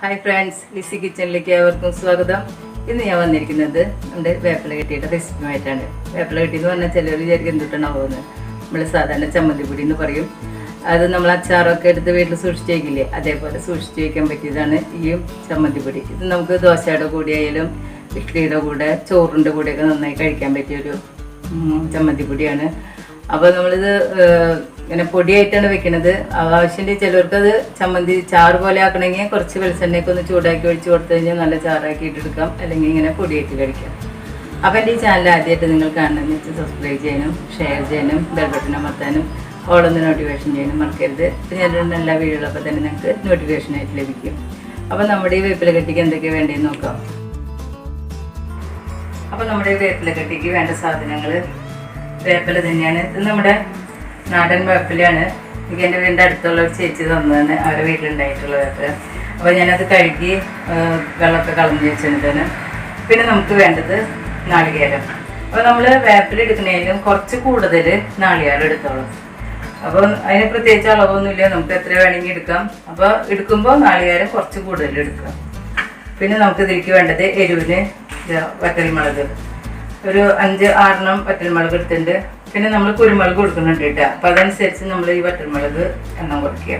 Hi friends Lissy കിച്ചണിലേക്ക് ഏവർക്കും സ്വാഗതം. ഇന്ന് ഞാൻ വന്നിരിക്കുന്നത് നമ്മുടെ വേപ്പില കെട്ടിയുടെ റെസിപ്പിയുമായിട്ടാണ് വേപ്പില കെട്ടി എന്ന് പറഞ്ഞാൽ ചിലവർ വിചാരിക്കും എന്തുട്ടാണാവുന്നത് നമ്മൾ സാധാരണ ചമ്മന്തിപ്പൊടി എന്ന് പറയും. അത് നമ്മൾ അച്ചാറൊക്കെ എടുത്ത് വീട്ടിൽ സൂക്ഷിച്ച് വയ്ക്കില്ലേ അതേപോലെ സൂക്ഷിച്ച് വയ്ക്കാൻ പറ്റിയതാണ് ഈ ചമ്മന്തിപ്പൊടി. ഇത് നമുക്ക് ദോശയുടെ കൂടെ ആയാലും ഇഡ്ഡലിയുടെ കൂടെ ചോറിന്റെ കൂടെയൊക്കെ നന്നായി കഴിക്കാൻ പറ്റിയൊരു ചമ്മന്തിപ്പൊടിയാണ്. അപ്പോൾ നമ്മളിത് ഇങ്ങനെ പൊടിയായിട്ടാണ് വെക്കുന്നത് ആവശ്യമുണ്ട് ചിലർക്ക് അത് ചമ്മന്തി ചാറ് പോലെ ആക്കണമെങ്കിൽ കുറച്ച് വെളിച്ചെണ്ണയൊക്കെ ഒന്ന് ചൂടാക്കി ഒഴിച്ച് കൊടുത്തു കഴിഞ്ഞാൽ നല്ല ചാറാക്കി ഇട്ടെടുക്കാം. അല്ലെങ്കിൽ ഇങ്ങനെ പൊടിയായിട്ട് കഴിക്കാം. അപ്പോൾ എന്റെ ഈ ചാനൽ ആദ്യമായിട്ട് നിങ്ങൾ കാണണമെന്ന് വെച്ചാൽ സബ്സ്ക്രൈബ് ചെയ്യാനും ഷെയർ ചെയ്യാനും ബെൽ ബട്ടൺ അമർത്താനും ഓളൊന്ന് നോട്ടിഫിക്കേഷൻ ചെയ്യാനും മറക്കരുത്. പിന്നെ ഞാൻ രണ്ട് എല്ലാ വീഡിയോകളൊക്കെ തന്നെ നിങ്ങൾക്ക് നോട്ടിഫിക്കേഷൻ ആയിട്ട് ലഭിക്കും. അപ്പോൾ നമ്മുടെ ഈ വേപ്പില കെട്ടിക്ക് എന്തൊക്കെയാണ് വേണ്ടതെന്ന് നോക്കാം. അപ്പോൾ നമ്മുടെ ഈ വേപ്പില കെട്ടിക്ക് വേണ്ട സാധനങ്ങൾ വേപ്പില തന്നെയാണ്. ഇത് നമ്മുടെ നാടൻ വേപ്പിലയാണ്. എനിക്ക് എന്റെ വീടിന്റെ അടുത്തുള്ള ഒരു ചേച്ചി തന്നതാണ്. അവരുടെ വീട്ടിലുണ്ടായിട്ടുള്ള വേപ്പില അപ്പോൾ ഞാനത് കഴുകി വെള്ളമൊക്കെ കളഞ്ഞ് വെച്ചിട്ടുണ്ട് പിന്നെ നമുക്ക് വേണ്ടത് നാളികേരം. അപ്പോൾ നമ്മൾ വേപ്പില എടുക്കുന്നതിലും കുറച്ച് കൂടുതൽ നാളികേരം എടുത്തോളും. അപ്പോൾ അതിന് പ്രത്യേകിച്ച് അളവൊന്നുമില്ല. നമുക്ക് എത്ര വേണമെങ്കിൽ എടുക്കാം. അപ്പോൾ എടുക്കുമ്പോൾ നാളികേരം കുറച്ച് കൂടുതൽ എടുക്കാം. പിന്നെ നമുക്ക് ഇതിലേക്ക് വേണ്ടത് എരിവിന് വറ്റൽമുളക്. ഒരു അഞ്ച് ആറെണ്ണം വറ്റൽമുളക് എടുത്തിട്ടുണ്ട്. പിന്നെ നമ്മൾ കുരുമുളക് കൊടുക്കുന്നുണ്ട് കേട്ടോ. അപ്പോൾ അതനുസരിച്ച് നമ്മൾ ഈ വറ്റൽമുളക് എണ്ണം കുറയ്ക്കുക.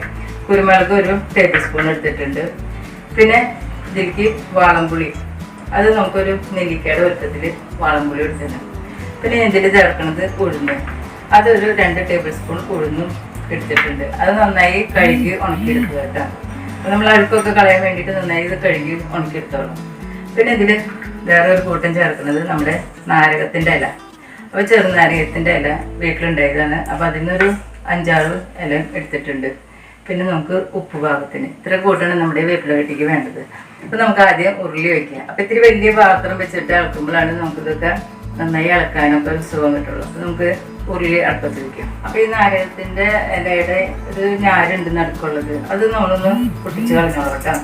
കുരുമുളക് ഒരു ടേബിൾ സ്പൂൺ എടുത്തിട്ടുണ്ട്. പിന്നെ ഇതിലേക്ക് വാളംപുളി. അത് നമുക്കൊരു നെല്ലിക്കയുടെ വലുപ്പത്തിൽ വാളംപുളി എടുത്തിട്ടുണ്ട് പിന്നെ ഇതിൽ ചേർക്കുന്നത് ഉഴുന്ന്. അതൊരു രണ്ട് ടേബിൾ സ്പൂൺ ഉഴുന്നും എടുത്തിട്ടുണ്ട്. അത് നന്നായി കഴുകി ഉണക്കിയെടുക്കുക കേട്ടോ. അപ്പോൾ നമ്മൾ അഴുക്കൊക്കെ കളയാൻ വേണ്ടിയിട്ട് നന്നായി ഇത് കഴുകി ഉണക്കിയെടുത്തോളാം. പിന്നെ ഇതിൽ വേറെ ഒരു കൂട്ടം ചേർക്കുന്നത് നമ്മുടെ നാരകത്തിന്റെ ഇല. അപ്പോൾ ചെറുനാരകത്തിന്റെ ഇല വീട്ടിലുണ്ടായതാണ്. അപ്പോൾ അതിനൊരു അഞ്ചാറ് ഇല എടുത്തിട്ടുണ്ട്. പിന്നെ നമുക്ക് ഉപ്പ് പാകത്തിന്. ഇത്ര കൂട്ടാണ് നമ്മുടെ വേപ്പില കെട്ടിക്ക് വേണ്ടത്. അപ്പോൾ നമുക്ക് ആദ്യം ഉരുളി വയ്ക്കുക അപ്പോൾ ഇത്തിരി വലിയ പാത്രം വെച്ചിട്ട് ഇളക്കുമ്പോഴാണ് നമുക്കിതൊക്കെ നന്നായി ഇളക്കാനൊക്കെ ഒരു സുഖം കിട്ടുള്ളൂ. അപ്പോൾ നമുക്ക് ഉരുളി അടുപ്പത്ത് വയ്ക്കാം അപ്പോൾ ഈ നാരകത്തിന്റെ ഇലയുടെ ഒരു ഞാരുണ്ട് നടക്കുള്ളത്. അത് നമ്മളൊന്ന് പൊട്ടിച്ച് കളഞ്ഞോളൂ കേട്ടോ.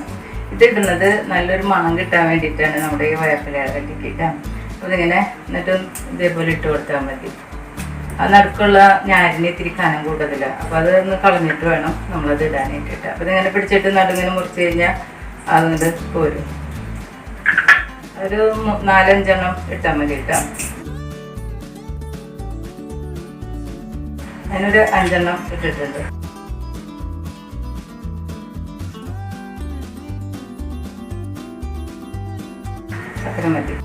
ഇത് ഇടുന്നത് നല്ലൊരു മണം കിട്ടാൻ വേണ്ടിയിട്ടാണ് നമ്മുടെ ഈ വേപ്പില കെട്ടിക്കിട്ടാ അപ്പോൾ ഇതിങ്ങനെ എന്നിട്ട് ഇതേപോലെ ഇട്ട് കൊടുത്താൽ മതി. ആ നടുക്കുള്ള ഞാരിന് ഇത്തിരി കനം കൂടുതലില്ല അപ്പോൾ അത് ഒന്ന് കളഞ്ഞിട്ട് വേണം നമ്മളത് ഇടാനായിട്ടിട്ട്. അപ്പോൾ ഇതിങ്ങനെ പിടിച്ചിട്ട് നടുങ്ങനെ മുറിച്ച് കഴിഞ്ഞാൽ അതുകൊണ്ട് പോരും. ഒരു നാലഞ്ചെണ്ണം ഇട്ടാൽ മതി ഇട്ടാൽ അതിനൊരു അഞ്ചെണ്ണം ഇട്ടിട്ടുണ്ട്. അത്ര മതി.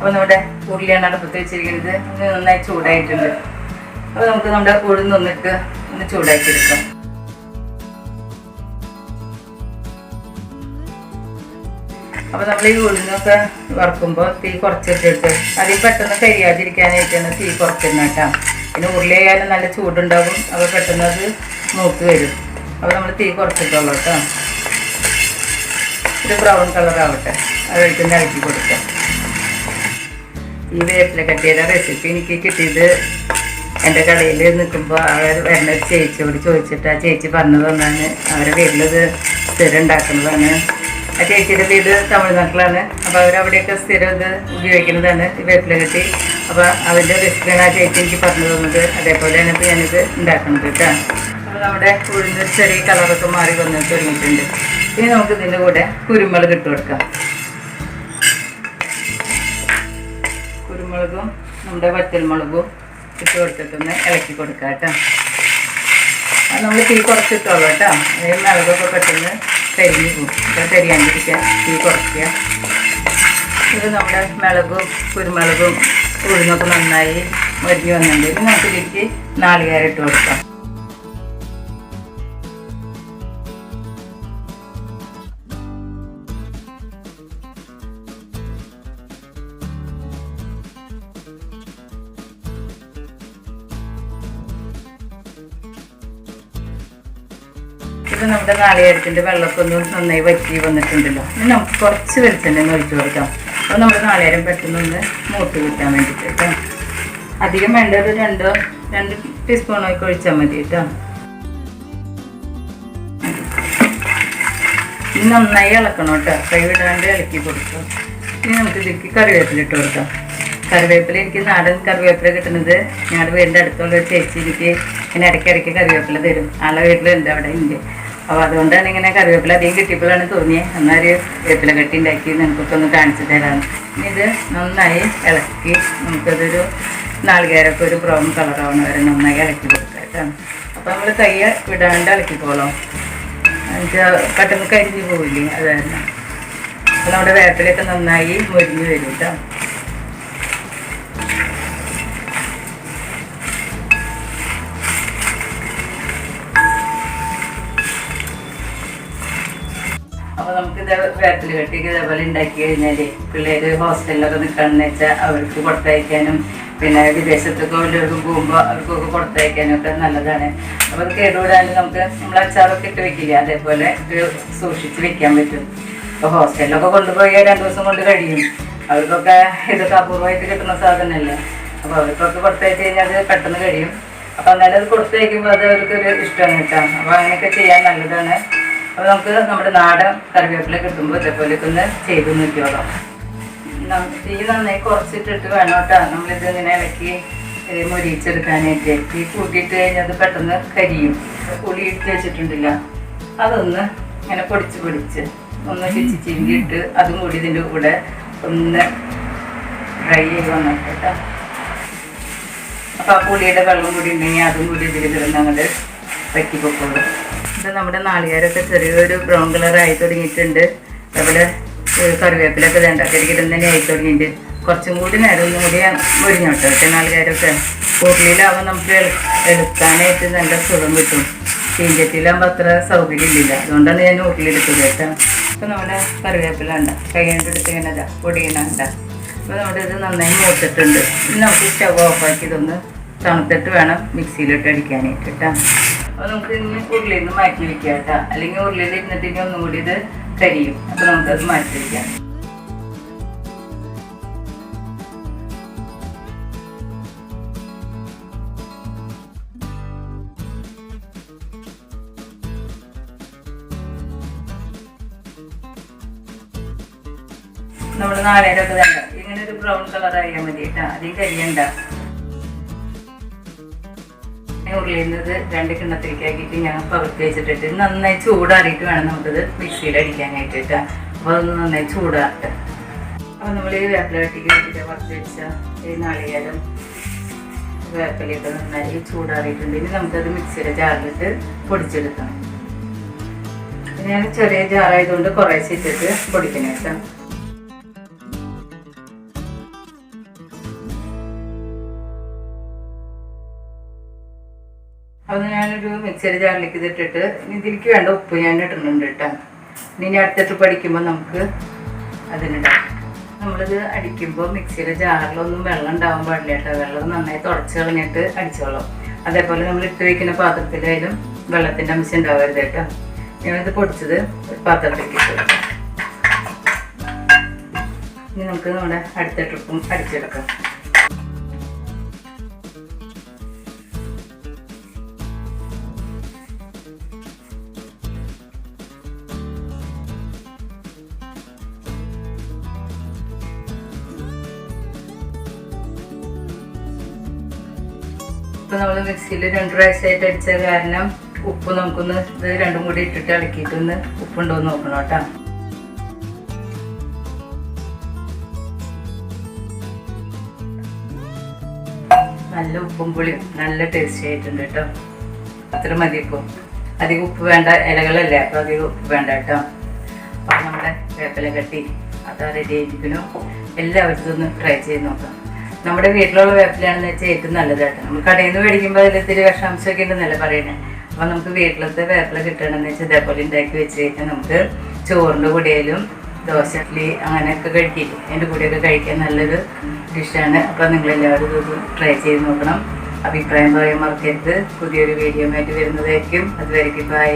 അപ്പോൾ നമ്മുടെ ഉരുളിയാണ് അടുപ്പത്ത് വെച്ചിരിക്കുന്നത് നന്നായി ചൂടായിട്ടുണ്ട്. അപ്പോൾ നമുക്ക് നമ്മുടെ ഉഴുന്നൊന്നിട്ട് ഒന്ന് ചൂടാക്കി എടുക്കാം അപ്പോൾ നമ്മൾ ഈ ഉഴുന്നൊക്കെ വറക്കുമ്പോൾ തീ കുറച്ചിട്ടിട്ട് അതിൽ പെട്ടെന്ന് കരിയാതിരിക്കാനായിട്ടാണ് തീ കുറച്ചിരുന്നത് കേട്ടോ. പിന്നെ ഉരുളി ആയാലും നല്ല ചൂടുണ്ടാകും അപ്പോൾ പെട്ടെന്ന് അത് മൂത്ത് വരും. അപ്പോൾ നമ്മൾ തീ കുറച്ചിട്ടുള്ളൂ കേട്ടോ. ഇത് ബ്രൗൺ കളർ ആവട്ടെ അത് കഴിക്കുന്ന ഇളക്കി കൊടുക്കാം. ഈ വേപ്പില കട്ടിയുടെ റെസിപ്പി എനിക്ക് കിട്ടിയത് എന്റെ കടയിൽ നിൽക്കുമ്പോൾ അവർ വരുന്ന ചേച്ചിയോട് ചോദിച്ചിട്ട് ആ ചേച്ചി പറഞ്ഞു തന്നാണ് അവരെ വീട്ടിലത് സ്ഥിരം ഉണ്ടാക്കുന്നതാണ്. ആ ചേച്ചിയുടെ വീട് തമിഴ്നാട്ടിലാണ്. അപ്പോൾ അവരവിടെയൊക്കെ സ്ഥിരം ഇത് ഉപയോഗിക്കുന്നതാണ് ഈ വേപ്പില കെട്ടി. അപ്പോൾ അവന്റെ റെസിപ്പിയാണ് ആ ചേച്ചി എനിക്ക് പറഞ്ഞു തന്നത്. അതേപോലെയാണ് ഇപ്പോൾ ഞാനിത് ഉണ്ടാക്കുന്നത് കേട്ടോ. അപ്പോൾ നമ്മുടെ ഉഴുന്ന് ചെറിയ കളറൊക്കെ മാറി വന്ന് തുടങ്ങിയിട്ടുണ്ട്. ഇനി നമുക്ക് ഇതിന്റെ കൂടെ കുരുമുളക് ഇട്ട് കൊടുക്കാം. കുരുമുളകും നമ്മുടെ വറ്റൽമുളകും ഇട്ട് കൊടുത്തിട്ടൊന്ന് ഇളക്കി കൊടുക്കുക കേട്ടോ. അത് നമ്മൾ തീ കുറച്ചിട്ടുള്ളൂ കേട്ടോ. അതായത് മുളകൊക്കെ പെട്ടെന്ന് കരിഞ്ഞ് പോകും. കരിയാണ്ടിരിക്കുക. തീ കുറയ്ക്കുക. ഇത് നമ്മുടെ മുളകും കുരുമുളകും ഉഴുന്നൊക്കെ നന്നായി മരിഞ്ഞ് വന്നിട്ടുണ്ട്. നമുക്ക് തിരിച്ച് നാളികേരം ഇട്ട് കൊടുക്കാം. നമ്മുടെ നാളികേരത്തിന്റെ വെള്ളമൊക്കെ ഒന്ന് നന്നായി വറ്റി വന്നിട്ടുണ്ടല്ലോ. നമുക്ക് കുറച്ച് വെളിച്ചെണ്ണ ഒഴിച്ചു കൊടുക്കാം. അപ്പോൾ നമ്മുടെ നാളികേരം പെട്ടെന്ന് ഒന്ന് മൂത്ത് കിട്ടാൻ വേണ്ടിയിട്ട് കേട്ടോ അധികം വേണ്ട ഒരു രണ്ടോ രണ്ട് ടീസ്പൂണൊക്കെ ഒഴിച്ചാൽ മതി കേട്ടോ ഇനി നന്നായി ഇളക്കണം കേട്ടോ കൈ വിടാണ്ട് ഇളക്കി കൊടുക്കാം. ഇനി നമുക്ക് ഇതിലേക്ക് കറിവേപ്പില ഇട്ട് കൊടുക്കാം. കറിവേപ്പില എനിക്ക് നാടൻ കറിവേപ്പില കിട്ടുന്നത് ഞങ്ങളുടെ വീടിന്റെ അടുത്തുള്ള ചേച്ചി എനിക്ക് ഇങ്ങനെ ഇടയ്ക്കിടയ്ക്ക് കറിവേപ്പില തരും. ആളെ വീട്ടിലുണ്ട് അവിടെ ഉണ്ട് അപ്പോൾ അതുകൊണ്ടാണ് ഇങ്ങനെ കറിവേപ്പില അധികം കിട്ടിയപ്പോഴാണ് തോന്നിയത് എന്നൊരു വേപ്പില കെട്ടി ഉണ്ടാക്കി നിങ്ങൾക്കൊക്കെ കാണിച്ചു തരാം ഇനി ഇത് നന്നായി ഇളക്കി നമുക്കതൊരു നാളികേരൊക്കെ ഒരു ബ്രൗൺ കളറാവണ വരെ നന്നായി ഇളക്കി കൊടുക്കാം കേട്ടോ. അപ്പോൾ നമ്മൾ കൈ വിടാണ്ട് ഇളക്കിക്കോളാം എന്നുവെച്ചാൽ പെട്ടെന്ന് കരിഞ്ഞു പോവില്ലേ അതായിരുന്നു. അപ്പോൾ നമ്മുടെ വേപ്പിലൊക്കെ നന്നായി മുരിഞ്ഞു വരും കേട്ടോ. വേപ്പിൽ കെട്ടിക്ക് ഇതേപോലെ ഉണ്ടാക്കി കഴിഞ്ഞാൽ പിള്ളേർ ഹോസ്റ്റലിലൊക്കെ നിൽക്കണമെന്ന് വെച്ചാൽ അവർക്ക് കൊടുത്തയക്കാനും പിന്നെ വിദേശത്തൊക്കെ വലിയവർക്ക് പോകുമ്പോൾ അവർക്കൊക്കെ കൊടുത്തയക്കാനും ഒക്കെ നല്ലതാണ്. അപ്പോൾ അത് നമുക്ക് നമ്മൾ അച്ചാറൊക്കെ ഇട്ട് വെക്കില്ല അതേപോലെ സൂക്ഷിച്ച് വെക്കാൻ പറ്റും. ഇപ്പോൾ ഹോസ്റ്റലിലൊക്കെ കൊണ്ടുപോയി രണ്ട് ദിവസം കൊണ്ട് കഴിയും. അവർക്കൊക്കെ ഇതൊക്കെ അപൂർവമായിട്ട് കിട്ടുന്ന സാധനമല്ലേ. അപ്പോൾ അവർക്കൊക്കെ കൊടുത്തയച്ച് കഴിഞ്ഞാൽ അത് പെട്ടെന്ന് കഴിയും. അപ്പോൾ അന്നേരം അത് കൊടുത്തയക്കുമ്പോൾ അത് അവർക്കൊരു ഇഷ്ടമാണ് കേട്ടോ. അപ്പോൾ അങ്ങനെയൊക്കെ ചെയ്യാൻ നല്ലതാണ്. അപ്പോൾ നമുക്ക് നമ്മുടെ നാടൻ കറിവേപ്പില കിട്ടുമ്പോൾ ഇതേപോലെ ഒന്ന് ചെയ്ത് നോക്കിയോളാം. തീ നന്നായി കുറച്ചിട്ടിട്ട് വേണം കേട്ടോ. നമ്മളിത് ഇങ്ങനെ ഇളക്കി മുരിച്ചെടുക്കാനായിട്ട് തീ കൂട്ടിയിട്ട് കഴിഞ്ഞാൽ അത് പെട്ടെന്ന് കരിയും. പുളി ഇട്ട് വെച്ചിട്ടുണ്ടില്ല. അതൊന്ന് ഇങ്ങനെ പൊടിച്ച് പൊടിച്ച് ഒന്ന് ചിച്ചി ചിങ്കിയിട്ട് അതും കൂടി ഇതിന്റെ കൂടെ ഒന്ന് ഡ്രൈ ചെയ്ത് വന്നിട്ട് കേട്ടോ. അപ്പോൾ ആ പുളിയുടെ വെള്ളം കൂടി ഉണ്ടെങ്കിൽ അതും കൂടി ഇതിൽ കിടന്ന് അങ്ങോട്ട് പറ്റി പൊക്കോളൂ ഇത് നമ്മുടെ നാളികേരൊക്കെ ചെറിയൊരു ബ്രൗൺ കളർ ആയി തുടങ്ങിയിട്ടുണ്ട്. അതുപോലെ കറിവേപ്പിലൊക്കെ വേണ്ട കരികിടം തന്നെ ആയി തുടങ്ങിയിട്ടുണ്ട്. കുറച്ചും കൂടി നേരം ഒന്നും കൂടി മുരിഞ്ഞോട്ടെ. പക്ഷേ നാളികേരൊക്കെ ഉരുളിയിലാവുമ്പോൾ നമുക്ക് എടുക്കാനായിട്ട് നല്ല സുഖം കിട്ടും. ചീഞ്ചട്ടിയിലാകുമ്പോൾ അത്ര സൗകര്യം ഇല്ലില്ല അതുകൊണ്ടാണ് ഞാൻ ഉരുളിയെടുത്തത് കേട്ടോ. അപ്പോൾ നമ്മുടെ കറിവേപ്പില ഉണ്ട് കൈ കൊണ്ട് എടുത്ത് ഇങ്ങനെ ഇതാ പൊടിയണണ്ട അപ്പോൾ നമ്മുടെ ഇത് നന്നായി മൂത്തിട്ടുണ്ട്. ഇനി നമുക്ക് സ്റ്റവ് ഓഫാക്കി ഇതൊന്ന് തണുത്തിട്ട് വേണം മിക്സിയിലിട്ട് അടിക്കാനായിട്ട് കേട്ടോ. അപ്പോൾ നമുക്ക് ഇനി ഉരുളിയിൽ നിന്ന് മാറ്റി വെക്കാം കേട്ടോ. അല്ലെങ്കിൽ ഉരുളിയിൽ ഇരുന്നിട്ട് ഇനി ഒന്നും കൂടി ഇത് കരിയും. അപ്പോൾ നമുക്കത് മാറ്റി വെക്കാം. നമ്മൾ നാളെ ഇങ്ങനെ ഒരു ബ്രൗൺ കളർ ആയാൽ മതി കേട്ടോ. അധികം കരിയണ്ട. ഉരുളിയുന്നത് രണ്ട് കിണ്ണത്തിലേക്ക് ആക്കിയിട്ട് ഞാൻ പകർത്തി വെച്ചിട്ടിട്ട് നന്നായി ചൂടാറിയിട്ട് വേണം നമുക്കത് മിക്സിയിൽ അടിക്കാനായിട്ട് കേട്ടോ. അപ്പോൾ അതൊന്ന് നന്നായി ചൂടാറട്ടെ അപ്പോൾ നമ്മൾ ഈ വേപ്പില കട്ടിക്ക് വേണ്ടിയിട്ട് വറുത്ത് വെച്ച ഈ നാളികേരം വേപ്പിലയൊക്കെ നന്നായി ചൂടാറിയിട്ടുണ്ട്. ഇനി നമുക്കത് മിക്സിയുടെ ജാറിലിട്ട് പൊടിച്ചെടുക്കണം. ഞാൻ ചെറിയ ജാറായതുകൊണ്ട് കുറേശ്ശെ ഇട്ടിട്ട് പൊടിക്കണം കേട്ടോ. അത് ഞാനൊരു മിക്സർ ജാറിലേക്ക് ഇതിട്ടിട്ട് ഇതിലേക്ക് വേണ്ട ഉപ്പ് ഞാൻ ഇടുന്നുണ്ട് കേട്ടോ. ഇനി അടുത്തിട്ട് പഠിക്കുമ്പോൾ നമുക്ക് അതിനിടാം. നമ്മളിത് അടിക്കുമ്പോൾ മിക്സിയുടെ ജാറിലൊന്നും വെള്ളം ഉണ്ടാവാൻ പാടില്ല കേട്ടോ. വെള്ളം നന്നായി തുടച്ച് കളഞ്ഞിട്ട് അടിച്ചോളാം. അതേപോലെ നമ്മൾ ഇട്ട് വയ്ക്കുന്ന പാത്രത്തിലായാലും വെള്ളത്തിന്റെ അംശം ഉണ്ടാവരുത് കേട്ടോ. ഞാനിത് പൊടിച്ചത് പാത്രത്തിലേക്ക് ഇട്ട് ഇനി നമുക്ക് നമ്മുടെ അടുത്ത ട്രിപ്പും അടിച്ചെടുക്കാം. ഇപ്പൊ നമ്മൾ മിക്സിയിൽ രണ്ട് പ്രാവശ്യമായിട്ട് അടിച്ച കാരണം ഉപ്പ് നമുക്കൊന്ന് ഇത് രണ്ടും കൂടി ഇട്ടിട്ട് ഇളക്കിയിട്ടൊന്ന് ഉപ്പുണ്ടോ എന്ന് നോക്കണം കേട്ടോ. നല്ല ഉപ്പും പുളിയും നല്ല ടേസ്റ്റി ആയിട്ടുണ്ട് കേട്ടോ. അത്ര മതി ഇപ്പോൾ അധികം ഉപ്പ് വേണ്ട ഇലകളല്ലേ? അപ്പോൾ അധികം ഉപ്പ് വേണ്ട കേട്ടോ. അപ്പോൾ നമ്മുടെ വേപ്പില കട്ടി അത് റെഡി ആയിരിക്കണോ എല്ലാവർക്കും ഒന്ന് ട്രൈ ചെയ്ത് നോക്കാം. നമ്മുടെ വീട്ടിലുള്ള വേപ്പിലാണെന്ന് വെച്ചാൽ ഏറ്റവും നല്ലത് കേട്ടോ. നമ്മൾ കടയിൽ നിന്ന് മേടിക്കുമ്പോൾ അതിൽ ഇത്തിരി വിഷാംശമൊക്കെ ഉണ്ടെന്നല്ലേ പറയുന്നത് അപ്പോൾ നമുക്ക് വീട്ടിലത്തെ വേപ്പില കിട്ടണമെന്ന് വെച്ചാൽ ഇതേപോലെ ഉണ്ടാക്കി വെച്ച് കഴിഞ്ഞാൽ നമുക്ക് ചോറിന്റെ കൂടെയിലും ദോശ ഇഡ്ഡലി അങ്ങനെയൊക്കെ കഴിക്കില്ലേ? അതിന്റെ കൂടെയൊക്കെ കഴിക്കാൻ നല്ലൊരു ഡിഷാണ്. അപ്പോൾ നിങ്ങളെല്ലാവരും ഇത് ട്രൈ ചെയ്ത് നോക്കണം. അഭിപ്രായം പറയാൻ മറക്കരുത്. പുതിയൊരു വീഡിയോ ആയിട്ട് വരുന്നതായിരിക്കും. അതുവരേക്കും ബൈ